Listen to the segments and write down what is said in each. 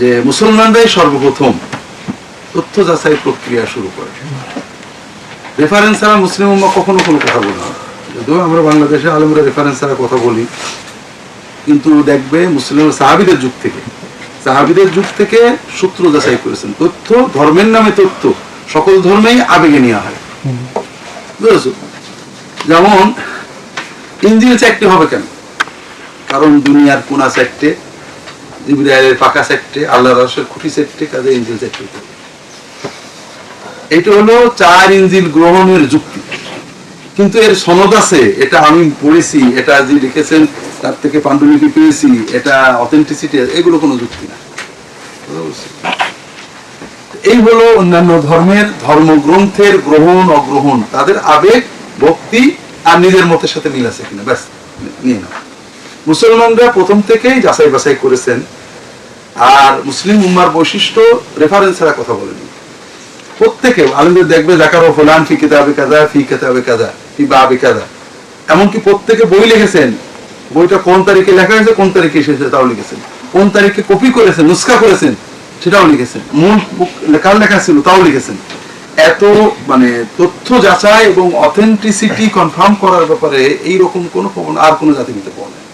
যে মুসলমানরাই সর্বপ্রথম তথ্য যাচাই প্রক্রিয়া শুরু করে। রেফারেন্স ছাড়া মুসলিম উম্মা কখনো কোনো কথা বলে না। যদিও আমরা বাংলাদেশে আলমরা রেফারেন্স ছাড়া কথা বলি, কিন্তু দেখবে মুসলিম সাহাবিদের যুগ থেকে, সাহাবিদের যুগ থেকে সূত্র যাচাই করেছেন। তথ্য ধর্মের নামে তথ্য, সকল ধর্মেই আবেগে নেওয়া হয়। বুঝেছ? যেমন ইঞ্জিল চারটে হবে কেন? কারণ দুনিয়ার কোনা চারটে জিবরাইলের পাকা চারটে আল্লাহ খুঁটি চারটে কাজে ইঞ্জিল হবে। এটা হলো চার ইঞ্জিল গ্রহণের যুক্তি। কিন্তু এর সনদ আছে, এটা আমি পড়েছি, এটা যে লিখেছেন, তার থেকে পাণ্ডুলিপি পেয়েছি, এটা অথেন্টিসিটি এগুলো কোনো যুক্তি না। এই হলো অন্যান্য ধর্মের ধর্মগ্রন্থের গ্রহণ, অগ্রহণ। তাদের আবেগ, ভক্তি আর নিজের মতের সাথে মিল আছে কিনা? ব্যাস, নিয়ে নাও। মুসলমানরা প্রথম থেকেই যাচাই বাছাই করেছেন আর মুসলিম উম্মার বৈশিষ্ট্য রেফারেন্স ছাড়া কথা বলেনি। প্রত্যেকে আলমদের দেখবে, জাকারো ফুলান ফি কিতাবে কাজা ফি কিতাবে কাজা ফি বাবে কাজা এমনকি প্রত্যেকে বই লিখেছেন। বইটা কোন তারিখে লেখা হয়েছে, কোন তারিখে এসেছে তাও লিখেছেন। কোন তারিখে কপি করেছেন, নুস্খা করেছেন, সেটাও লিখেছেন। মূল কার লেখা ছিল, তাও লিখেছেন। এত মানে তথ্য যাচাই এবং অথেন্টিসিটি কনফার্ম করার ব্যাপারে এইরকম কোনো প্রবণ- আর কোনো জাতিতে পাওয়া যায়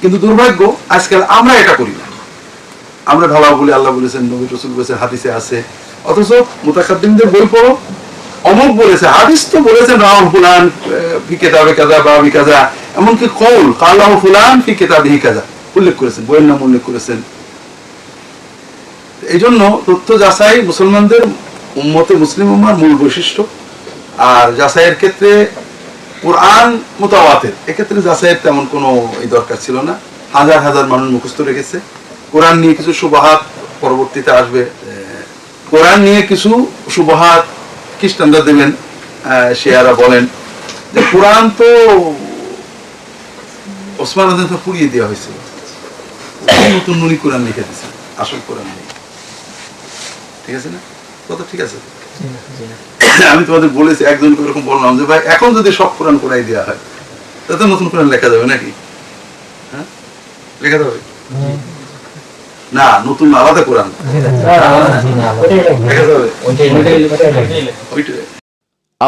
কিন্তু দুর্ভাগ্য, আজকাল আমরা এটা করি না। আমরা ঢলা বলি, আল্লাহ বলেছেন, নবী রসুল বলেছেন, হাদিসে আছে। অথচ মুতাকাদ্দিমদের বই পড়ো অমুক বলেছে, হাদিস তো বলেছেন রাহুল ফুলান ফি কেতাবে কাজা বা বি কাজা এমনকি কৌল কালাহ ফুলান ফি কেতাবিহি কাজা উল্লেখ করেছেন, বইয়ের নাম উল্লেখ করেছেন। এই জন্য তথ্য যাচাই মুসলমানদের, উম্মতে মুসলিম উম্মার মূল বৈশিষ্ট্য। আর যাচাইয়ের ক্ষেত্রে কোরআন মোতাবাতের এক্ষেত্রে যাচাইয়ের তেমন কোনো এই দরকার ছিল না। হাজার হাজার মানুষ মুখস্থ রেখেছে। কোরআন নিয়ে কিছু সুবাহাত পরবর্তীতে আসবে। কোরআন নিয়ে কিছু সুবাহাত খ্রিস্টানরা দেবেন শিয়ারা বলেন যে কোরআন তো ওসমান আজম তো পুড়িয়ে দেওয়া হয়েছিল নতুন নুনি কোরআন লিখে দিয়েছে আসল কোরআন নেই। ঠিক আছে না? কথা ঠিক আছে? আমি তোমাদের বলেছি একজনকে এরকম বললাম যে, ভাই, এখন যদি সব কোরআন কোরআই দেওয়া হয়, তাতে নতুন কোরআন লেখা যাবে নাকি? হ্যাঁ? লেখা যাবে? না, নতুন আলাদা কোরআন।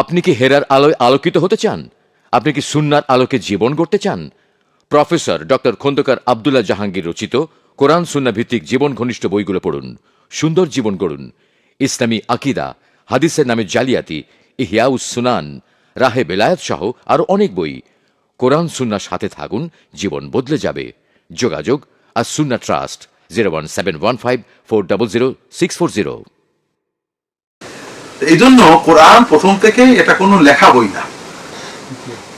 আপনি কি হেরার আলোয় আলোকিত হতে চান? আপনি কি সুন্নার আলোকে জীবন গড়তে চান? প্রফেসর ডক্টর খন্দকার আবদুল্লাহ জাহাঙ্গীর রচিত কোরআন সুন্না ভিত্তিক জীবন ঘনিষ্ঠ বইগুলো পড়ুন, সুন্দর জীবন গড়ুন। ইসলামী আকিদা, হাদিসের নামে জালিয়াতি, ইহিয়াউস সুনান, রাহে বেলায়েত সহ আরও অনেক বই। কোরআন সুন্নার সাথে থাকুন, জীবন বদলে যাবে। যোগাযোগ আর সুন্না ট্রাস্ট। জিরো এই জন্য কোরআন প্রথম থেকেই এটা কোনো লেখা বই না।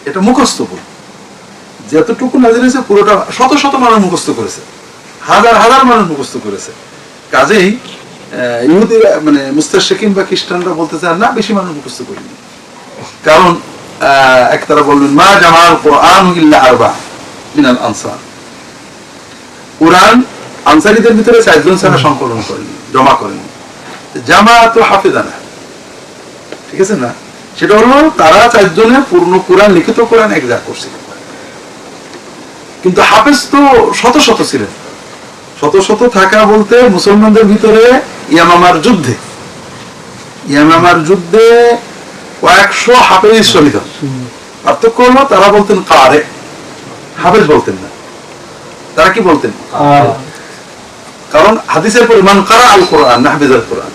এটা মুখস্থ বই। যতটুকু নাজির হয়েছে পুরোটা শত শত মানুষ মুখস্থ করেছে। হাজার হাজার মানুষ মুখস্থ করেছে। কাজেই আহ, ইহুদিরা মানে মুস্তাশিকিন বা খ্রিস্টানরা বলতে চান না বেশি মানুষ মুখস্থ করেনি। কারণ এক তারা বলবেন মা জামাল কোরআন ইল্লা আরবা মিনাল আনসার। কোরআন আনসারীদের ভিতরে চারজন ছাড়া সংকলন করেনি, জমা করেনি। জামা তো হাফেজানা, ঠিক আছে না? সেটা হলো তারা চারজনে পূর্ণ কোরআন, লিখিত কোরআন এক যা করছিল। কিন্তু হাফেজ তো শত শত ছিলেন। শত শত থাকা বলতে মুসলমানদের ভিতরে ইয়ামামার যুদ্ধে ইয়ামামার যুদ্ধে কয়েকশো হাফেজ শহীদ হন। পার্থক্য হলো তারা বলতেন কারে হাফেজ বলতেন না। তারা কি বলতেন? কারণ হাদিসের পরিমাণ কারা আল কোরআন না হাফিজ আল কোরআন?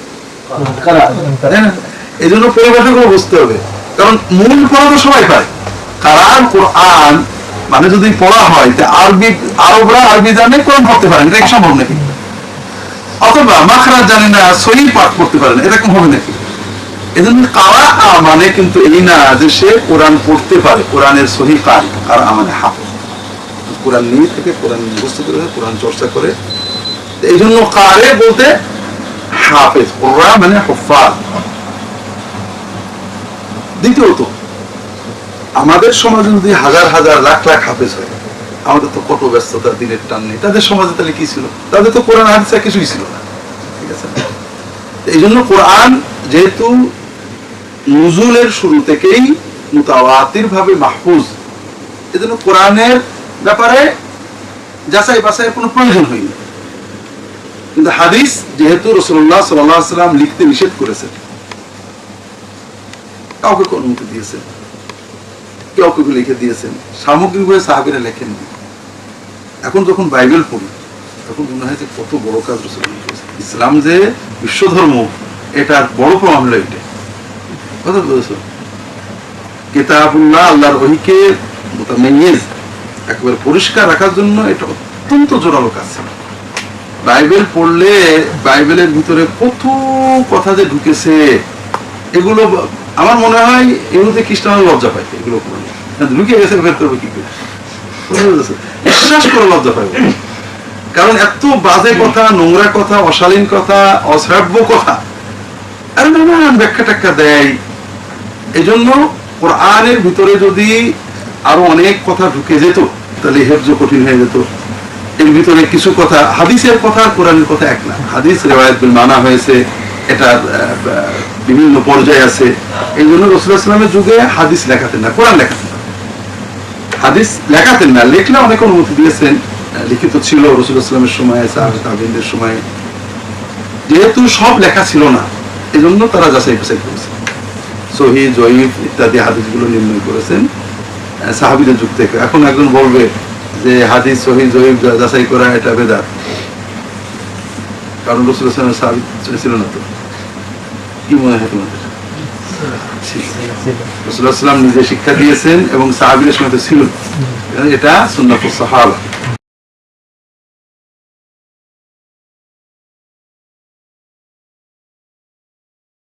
এই জন্য পরিভাষাগুলো বুঝতে হবে। কারণ মূল পড়া তো সবাই পায়। কারান কোরআন মানে যদি পড়া হয় তা আরবি আরবরা আরবি জানে কোরআন পড়তে পারেন এটা সম্ভব নাকি? অথবা মাখরাজ জানে না সহি পাঠ করতে পারেন এরকম হবে নাকি? এজন্য কারা মানে কিন্তু এই না যে সে কোরআন পড়তে পারে কোরআনের সহি পায় কারা মানে হাফেজ। কোরআন নিয়ে থেকে কোরআন মুখস্থ করে কোরআন চর্চা করে এই জন্য কারে বলতে হাফেজ, ওরা মানে হফাজ। দ্বিতীয়ত, আমাদের সমাজে যদি হাজার হাজার লাখ লাখ হাফেজ হয়, আমাদের তো কত ব্যস্ততা, দিনের টান নেই। তাদের সমাজে তাহলে কি ছিল? তাদের তো কোরআন, হাদিসা কিছুই ছিল না। ঠিক আছে? এই জন্য কোরআন যেহেতু নজুলের শুরু থেকেই মুতাওয়াতির ভাবে মাহফুজ, এজন্য কোরআনের ব্যাপারে যাচাই বাছাইয়ের কোনো প্রয়োজন হয়নি। কিন্তু হাদিস যেহেতু রসুল্লাহ সাল্লাম লিখতে নিষেধ করেছেন, কাউকে অনুমতি দিয়েছেন? কেউ কেউ লিখে দিয়েছেন? সামগ্রিকভাবে সাহাবিরা লেখেননি। এখন যখন বাইবেল পড়ি, তখন মনে হয় যে কত বড় কাজ ইসলাম যে বিশ্ব ধর্ম, এটার বড় প্রমাণ হলো এটা কথা বলেছ কেতাবুল্লাহ আল্লাহর ওহিকে একেবারে পরিষ্কার রাখার জন্য এটা অত্যন্ত জোরালো কাজ ছিল। বাইবেল পড়লে বাইবেলের ভিতরে কত কথা যে ঢুকেছে, এগুলো আমার মনে হয় এগুলোতে খ্রিস্টান লজ্জা পাইতে এগুলো কিন্তু গেছে, বের করবে কি করে? বিশ্বাস করে লজ্জা পাইবে কারণ এত বাজে কথা, নোংরা কথা, অশালীন কথা, অশ্রাব্য কথা, আর নানান ব্যাখ্যা টাখ্যা দেয়। এই জন্য কোরআনের ভিতরে যদি আরও অনেক কথা ঢুকে যেত, তাহলে হেফজ কঠিন হয়ে যেত। এর ভিতরে কিছু কথা হাদিসের কথা কোরআনের কথা এক না। হাদিস রেওয়ায়ত বিল মানা হয়েছে আহ, বিভিন্ন পর্যায়ে আছে। এই জন্য রসুল্লাহ ইসলামের যুগে হাদিস লেখাতেন না কোরআন লেখাতেন না। হাদিস লেখাতেন না লেখলে অনেক অনুমতি দিয়েছেন লিখিত ছিল রসুল্লাহ ইসলামের সময় তাবিনদের সময়। যেহেতু সব লেখা ছিল না এই জন্য তারা যাচাই বাছাই করেছে। সহি জয়ীফ ইত্যাদি হাদিসগুলো নির্ণয় করেছেন সাহাবিদের যুগ থেকে। এখন একজন বলবে যে হাদিস সহি জহিব যাচাই করা এটা বেদাত। কারণ রসুল ইসলামের ছিল না তো। কি মনে হয় তোমাদের? রসুল্লাহ নিজে শিক্ষা দিয়েছেন এবং সাহাবির সময় তো ছিল। এটা সুন্দর সাহাবা।